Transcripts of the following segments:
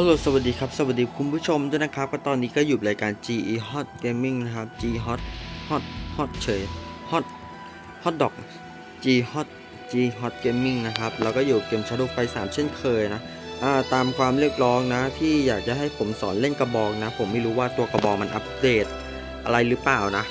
ฮัลโหลสวัสดีครับสวัสดีคุณผู้ชมด้วยนะครับก็ตอนนี้ก็อยู่รายการ GE Hot Gaming นะครับ G Hot Hot Hot เฉย Hot Hot Dog G Hot G Hot Gaming นะครับแล้วก็อยู่เกม Shadow Fight 3 เช่นเคยนะอ่าตามความเรียกร้องนะที่อยากจะให้ผมสอนเล่นกระบองนะ ผมไม่รู้ว่าตัวกระบองมันอัปเดตอะไรหรือเปล่านะ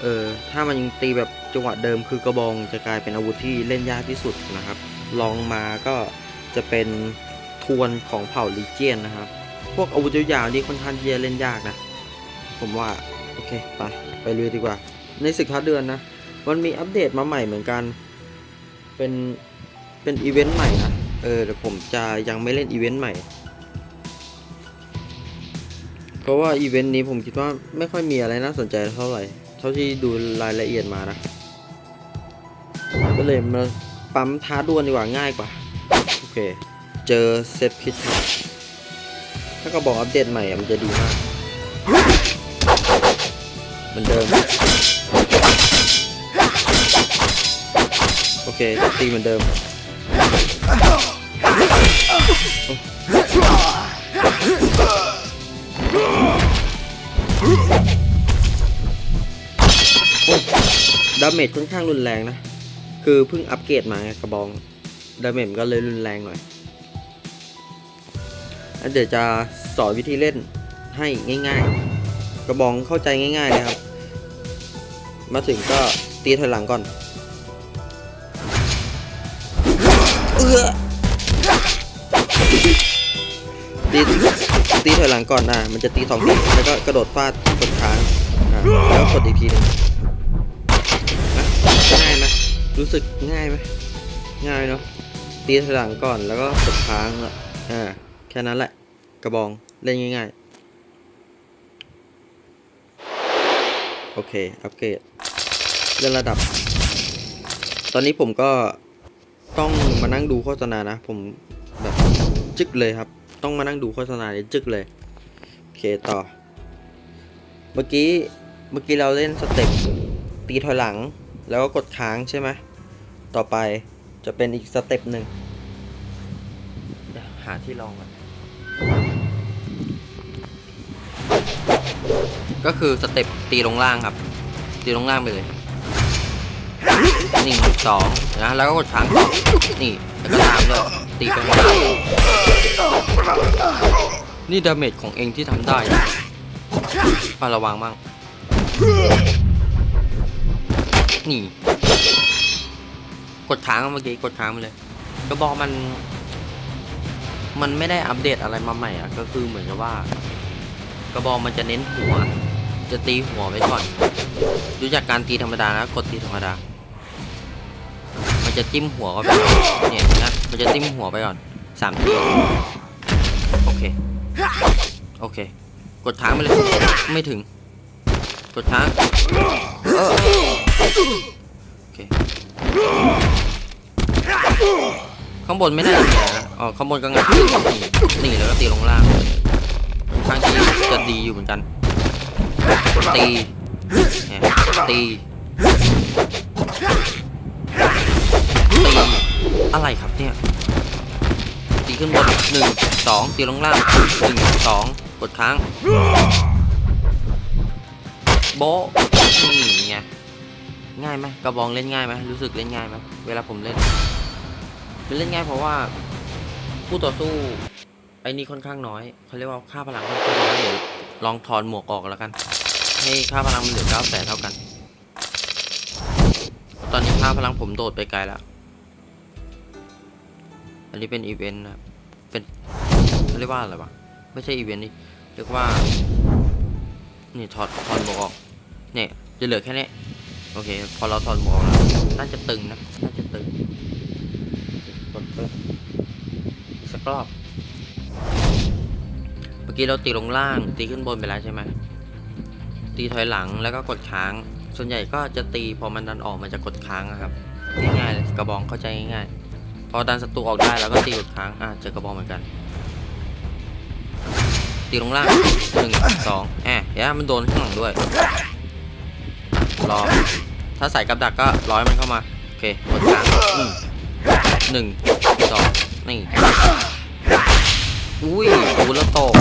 เออถ้ามันยังตีแบบจังหวะเดิมคือกระบองจะกลายเป็นอาวุธที่เล่นยากที่สุดนะครับลองมาก็จะเป็น ทวนของเผ่าลีเจียนนะครับ พวกอาวุธยาวๆนี่ค่อนข้างที่จะเล่นยากนะ ผมว่า โอเค ไป ไปเลยดีกว่า ในศึกท้าเดือนนะ มันมีอัปเดตมาใหม่เหมือนกัน เป็น เป็นอีเวนต์ใหม่นะ เออแต่ผมจะยังไม่เล่นอีเวนต์ใหม่ เพราะว่าอีเวนต์นี้ผมคิดว่าไม่ค่อยมีอะไรน่าสนใจเท่าไหร่ เท่าที่ดูรายละเอียดมานะ ก็เลยมาปั๊มท้าดวลดีกว่าง่ายกว่า โอเค เจอเซฟคิดถ้ากระบอกอัปเดตใหม่มันจะดีมากเหมือนเดิม โอเคตีเหมือนเดิมโอ้ดาเมจค่อนข้างรุนแรงนะ คือเพิ่งอัปเกรดมาไงกระบอง ดาเมจก็เลยรุนแรงหน่อย แล้วเดี๋ยวจะสอนวิธีเล่นให้ง่ายๆ กระบองเข้าใจง่ายๆเลยครับ มาถึงก็ตีถอยหลังก่อนเออตีตีถอยหลังก่อนนะมันจะตีสองทีแล้วก็กระโดดฟาดกดค้างอะแล้วกดอีกทีหนึงนะง่ายไหมรู้สึกง่ายไหมง่ายเนาะตีถอยหลังก่อนแล้วก็กดค้างอะอ่า แค่นั้นแหละ กระบอง เล่นง่ายๆ โอเค อัปเกรดเลื่อนระดับ ตอนนี้ผมก็ต้องมานั่งดูโฆษณานะ ผมแบบจึกเลยครับ ต้องมานั่งดูโฆษณาเนี่ยจึกเลย โอเคต่อ เมื่อกี้ เมื่อกี้เราเล่นสเต็ปตีถอยหลัง แล้วก็กดค้างใช่ไหม ต่อไปจะเป็นอีกสเต็ปหนึ่ง หาที่ลองก่อน ก็คือสเต็ปตีลงล่างครับ ตีลงล่างไปเลยหนึ่งสองนะแล้วก็กดค้างนี่แล้วก็ตามด้วยตีไปข้านี่ดาเมจของเองที่ทำได้มาระวังบ้างนี่ กดค้างเมื่อกี้กดค้างมาเลยก็บอกมัน มันไม่ได้อัปเดตอะไรมาใหม่อะ ก็คือเหมือนกับว่ากระบอกมันจะเน้นหัว จะตีหัวไว้ก่อน ดูจากการตีธรรมดานะกดตีธรรมดา มันจะจิ้มหัวก็ไปก่อนเนี่ยนะมันจะจิ้มหัวไปก่อนสามทีโอเค โอเค กดค้างไปเลย ไม่ถึง กดค้างโอเค ข้างบนไม่ได้อย่างเงี้ยนะอ๋อ ข้างบนก็งัดนี่นี่แล้วก็ตีลงล่างข้างที่จะดีอยู่เหมือนกัน ตีตีตีอะไรครับเนี่ย ตีขึ้นบนหนึ่งสองตีลงล่างหนึ่งสองกดค้างโบนี่ไงง่ายไหมกระบองเล่นง่ายไหมรู้สึกเล่นง่ายไหมเวลาผมเล่นมันเล่นง่ายเพราะว่าคู่ต่อสู้ไอ้นี่ค่อนข้างน้อยเขาเรียกว่าค่าพลังค่อนข้างน้อยเดี๋ยวลองถอนหมวกออกแล้วกัน ให้ค่าพลังมันเหลือเก้าแสนเท่ากัน ตอนนี้ค่าพลังผมโดดไปไกลแล้ว อันนี้เป็นอีเวนต์นะเป็นเขาเรียกว่าอะไรวะ ไม่ใช่อีเวนต์นี่เรียกว่า นี่ถอดถอดหมวกออก เนี่ยจะเหลือแค่นี้ โอเค พอเราถอดหมวกอกแล้ว น่าจะตึงนะ น่าจะตึงกดปึ๊บสักรอบ เมื่อกี้เราตีลงล่าง ตีขึ้นบนไปแล้วใช่ไหม ตีถอยหลังแล้วก็กดค้าง ส่วนใหญ่ก็จะตีพอมันดันออกมาจะกดค้างอะครับง่ายๆเลยกระบองเข้าใจง่ายๆพอดันศัตรูออกได้แล้วก็ตีกดค้างอะเจอกระบองเหมือนกันตีลงล่างหนึ่งสองแอะเดี๋ยมันโดนข้างหลังด้วยรอถ้าใส่กับดักก็ร้อยมันเข้ามา โอเคกดค้างหนึ่งสองนี่อุ้ยอาวุธวุธเราตก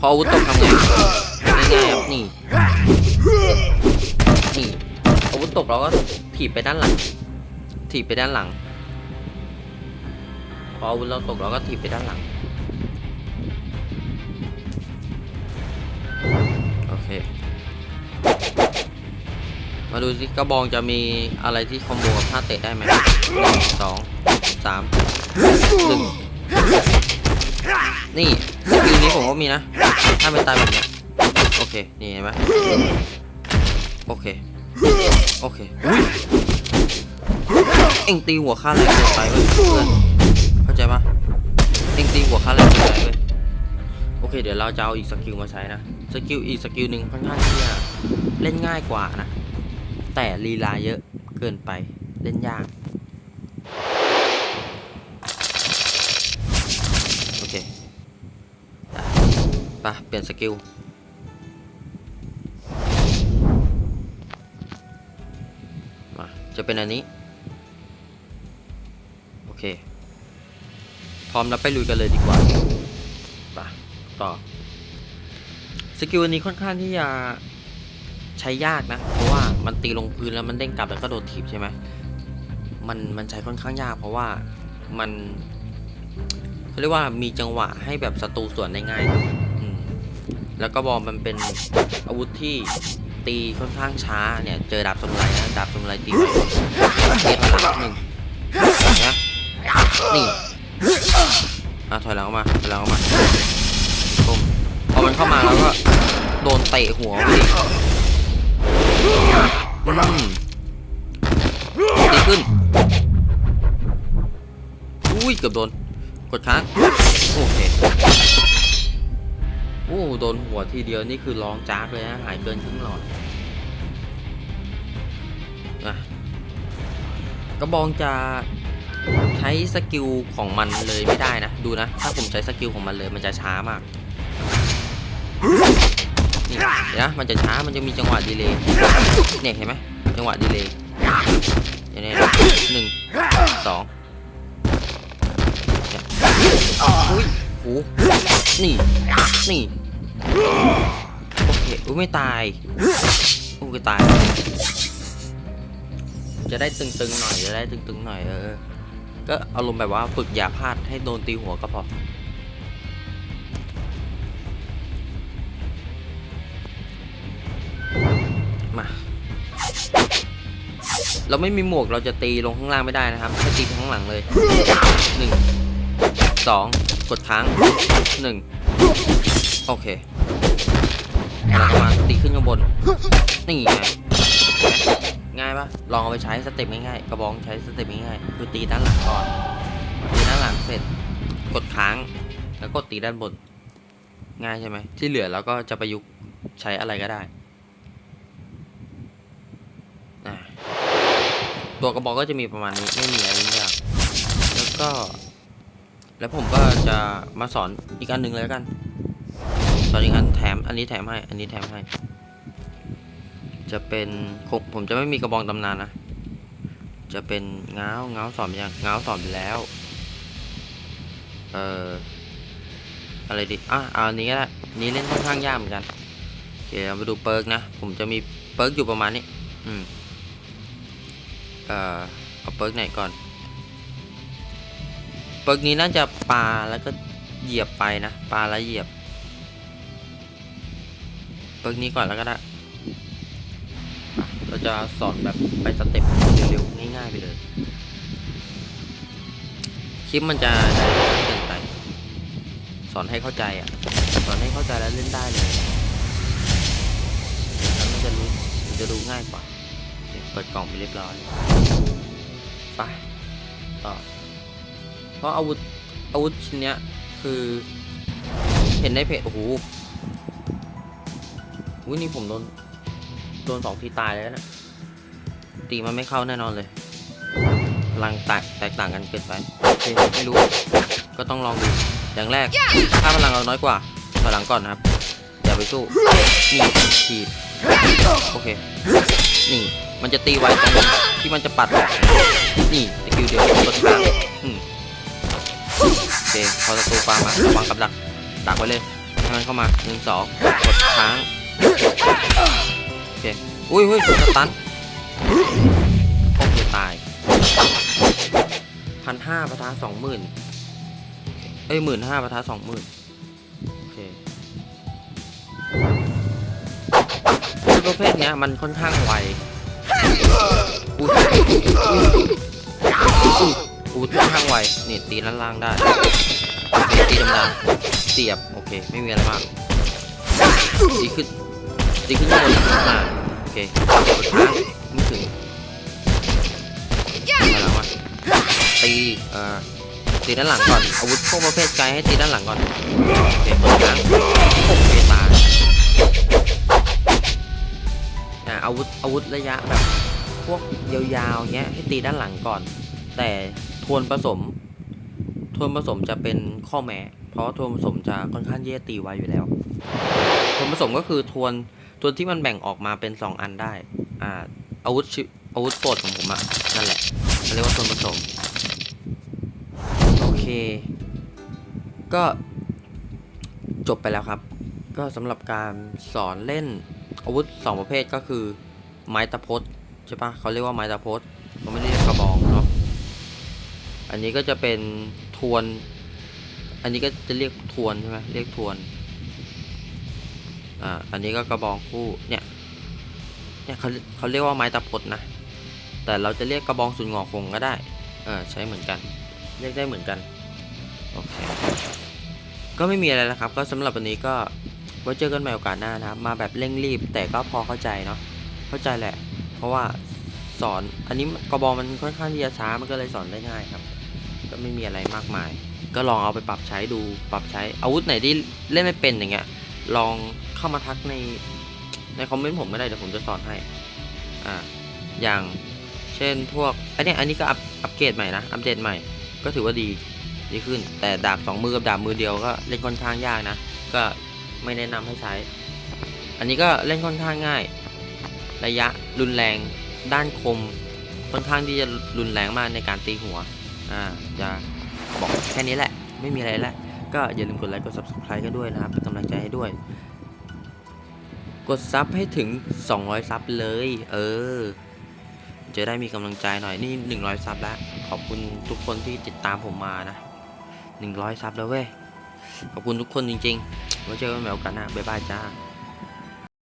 พออาวุธตกทำไง ง่ายครับนี่ นี่อาวุธตกเราก็ถีบไปด้านหลัง ถีบไปด้านหลัง พออาวุธเราตกเราก็ถีบไปด้านหลัง โอเค มาดูสิกระบองจะมีอะไรที่คอมโบกับท่าเตะได้ไหมหนึ่งสองสามหนึ่งนี่สกิลนี้ผมก็มีนะ ถ้าเป็นตายแบบเนี้ย เค นี่เห็นไหมโอเค โอเคอุ้ยเอ็งตีหัวข้าแรงเกินไปเว้ยเพื่อนเข้าใจปะเอ็งตีหัวข้าแรงเกินไปเว้ยโอเค เดี๋ยวเราจะเอาอีกสกิลมาใช้นะ สกิลอีกสกิลหนึ่งค่อนข้างที่จะเล่นง่ายกว่านะ แต่ลีลาเยอะเกินไปเล่นยาก โอเคไปะเปลี่ยนสกิล จะเป็นอันนี้ โอเค พร้อมแล้วไปลุยกันเลยดีกว่าไปต่อ สกิลอันนี้ค่อนข้างที่จะใช้ยากนะ เพราะว่ามันตีลงพื้นแล้วมันเด้งกลับแล้วก็โดดถีบใช่ไหมมันมันใช้ค่อนข้างยาก เพราะว่ามันเขาเรียกว่ามีจังหวะให้แบบศัตรูสวนได้ง่ายแล้วก็บอลมันเป็นอาวุธที่ ตีค่อนข้างช้าเนี่ย เจอดาบสมุไรนะดาบสมุไรตีไวเทียบหลังหนึ่งนะนี่อะถอยหลังออกมาถอยหลังออกมาปุ้มพอมันเข้ามาแล้วก็โดนเตะหัวไปดีขึ้น อุ้ยเกือบโดน กดค้างโอเค โอ้โดนหัวทีเดียวนี่คือร้องจากเลยนะหายเกินครึ่งหลอดนะกระบองจะใช้สกิลของมันเลยไม่ได้นะ ดูนะ ถ้าผมใช้สกิลของมันเลยมันจะช้ามากนี่นะมันจะช้ามันจะมีจังหวะดีเลย์เนี่ยเห็นไหมจังหวะดีเลย์อย่างนี้หนึ่งสองอุ้ยโหนี่นี่ โอเคอุ้ยไม่ตายอุ้ยตาย จะได้ตึงๆหน่อย จะได้ตึงๆหน่อยเออ ก็อารมณ์แบบว่าฝึกอย่าพลาดให้โดนตีหัวก็พอมา เราไม่มีหมวกเราจะตีลงข้างล่างไม่ได้นะครับให้ตีข้างหลังเลยหนึ่งสองกดค้างหนึ่ง โอเคแล้วก็มาตีขึ้นข้างบน นี่ไงง่ายปะลองเอาไปใช้สเต็ปง่ายๆ กระบองใช้สเต็ปง่ายๆ คือตีด้านหลังก่อน ตีด้านหลังเสร็จ กดค้าง แล้วกดตีด้านบน ง่ายใช่ไหม ที่เหลือเราก็จะประยุกต์ใช้อะไรก็ได้ ตัวกระบอกก็จะมีประมาณนี้ ไม่มีอะไรยากแล้วก็ แล้วผมก็จะมาสอนอีกอันหนึ่งเลยแล้วกัน สอนอีกอันแถม อันนี้แถมให้ อันนี้แถมให้ จะเป็นผมผมจะไม่มีกระบองตำนานนะ จะเป็นง้าวง้าวสอนยังง้าวสอนไปแล้ว เอ่อ อะไรดี อะเอาอันนี้ก็ได้นี้เล่นค่อนข้างยากเหมือนกันโอเคเรามาดูเปิร์กนะ ผมจะมีเปิร์กอยู่ประมาณนี้ อืม เอ่อ เอาเปิร์กไหนก่อน เปิกนี้น่าจะปลาแล้วก็เหยียบไปนะปลาแล้วเหยียบ เปิกนี้ก่อนแล้วก็ได้ เราจะสอนแบบไปสเต็ปเร็วๆง่ายๆไปเลย คลิปมันจะเกินไป สอนให้เข้าใจอะ สอนให้เข้าใจแล้วเล่นได้เลยแล้วมันจะรู้มันจะดูง่ายกว่าโอเคเปิดกล่องไปเรียบร้อย ไป ต่อ เพราะอาวุธอาวุธชิ้นเนี้ยคือเห็นในเพจโอ้โหอุ้ยนี่ผมโดนโดนสองทีตายเลยนะตีมันไม่เข้าแน่นอนเลยพลังแตกแตกต่างกันเกินไปโอเคไม่รู้ ก็ต้องลองดูอย่างแรก ถ้าพลังเราน้อยกว่าถอยหลังก่อนนะครับ อย่าไปสู้นี่ทีโอเค นี่ มันจะตีไวตรงที่มันจะปัดนี่สกิลเดียวกดค้างอืม เคพอศัตรูปามาระวังกับดักดักไว้เลยให้มันเข้ามาหนึ่งสองกดค้างโอเคอุ้ยอุ้ยสตันโอเคตายพันห้าประทะสองหมื่นเอ้ยหมื่นห้าประทะสองหมื่นโอเคประเภทเนี้ยมันค่อนข้างไวอุ้ย อาวุธค่อนข้างไวนี่ตีด้านล่างได้ตีดำๆเสียบโอเค ไม่มีอะไรมากตีขึ้นตีขึ้นข้างบนอ่าโอเคกดค้างไม่ถึงอะไรแล้ววะตีเอ่อตีด้านหลังก่อนอาวุธพวกประเภทไกลให้ตีด้านหลังก่อนโอเคกดค้างโอเคตายอ่าอาวุธอาวุธระยะแบบพวกยาวๆเงี้ยให้ตีด้านหลังก่อน แต่ ทวนผสม ทวนผสมจะเป็นข้อแม้ เพราะทวนผสมจะค่อนข้างที่จะตีไวอยู่แล้ว ทวนผสมก็คือทวนทวนที่มันแบ่งออกมาเป็น 2 อันได้อ่าอาวุธอาวุธโปรดของผมอะนั่นแหละเขาเรียกว่าทวนผสม โอเค ก็จบไปแล้วครับ ก็สำหรับการสอนเล่นอาวุธ 2 ประเภทก็คือไม้ตะพดใช่ปะเขาเรียกว่าไม้ตะพด อันนี้ก็จะเป็นทวน อันนี้ก็จะเรียกทวนใช่ไหมเรียกทวน อ่า อันนี้ก็กระบองคู่ เนี่ย เนี่ยเขาเขาเรียกว่าไม้ตะพดนะ แต่เราจะเรียกกระบองสุนงอคงก็ได้ เออใช้เหมือนกัน เรียกได้เหมือนกัน โอเค ก็ไม่มีอะไรแล้วครับ ก็สำหรับวันนี้ก็ไว้เจอกันใหม่โอกาสหน้านะครับ มาแบบเร่งรีบ แต่ก็พอเข้าใจเนาะ เข้าใจแหละ เพราะว่าสอน อันนี้กระบองมันค่อนข้างที่จะช้า มันก็เลยสอนได้ง่ายครับ ก็ไม่มีอะไรมากมาย ก็ลองเอาไปปรับใช้ดูปรับใช้อาวุธไหนที่เล่นไม่เป็นอย่างเงี้ย ลองเข้ามาทักในในคอมเมนต์ผมก็ได้เดี๋ยวผมจะสอนให้อ่าอย่างเช่นพวกอันเนี้ยอันนี้ก็อัพอัปเกรดใหม่นะอัปเดตใหม่ก็ถือว่าดีดีขึ้น แต่ดาบสองมือกับดาบมือเดียวก็เล่นค่อนข้างยากนะ ก็ไม่แนะนำให้ใช้ อันนี้ก็เล่นค่อนข้างง่าย ระยะรุนแรงด้านคมค่อนข้างที่จะรุนแรงมากในการตีหัว อ่าจะบอกแค่นี้แหละ ไม่มีอะไรแล้วก็อย่าลืมกดไลค์กด subscribe กันด้วยนะครับเป็นกำลังใจให้ด้วย กดซับให้ถึง 200ซับเลย เออ จะได้มีกำลังใจหน่อยนี่ 100ซับแล้ว ขอบคุณทุกคนที่ติดตามผมมานะ 100ซับแล้วเว้ย ขอบคุณทุกคนจริงๆไว้เจอกันใหม่โอกาสหน้าบ๊ายบายจ้า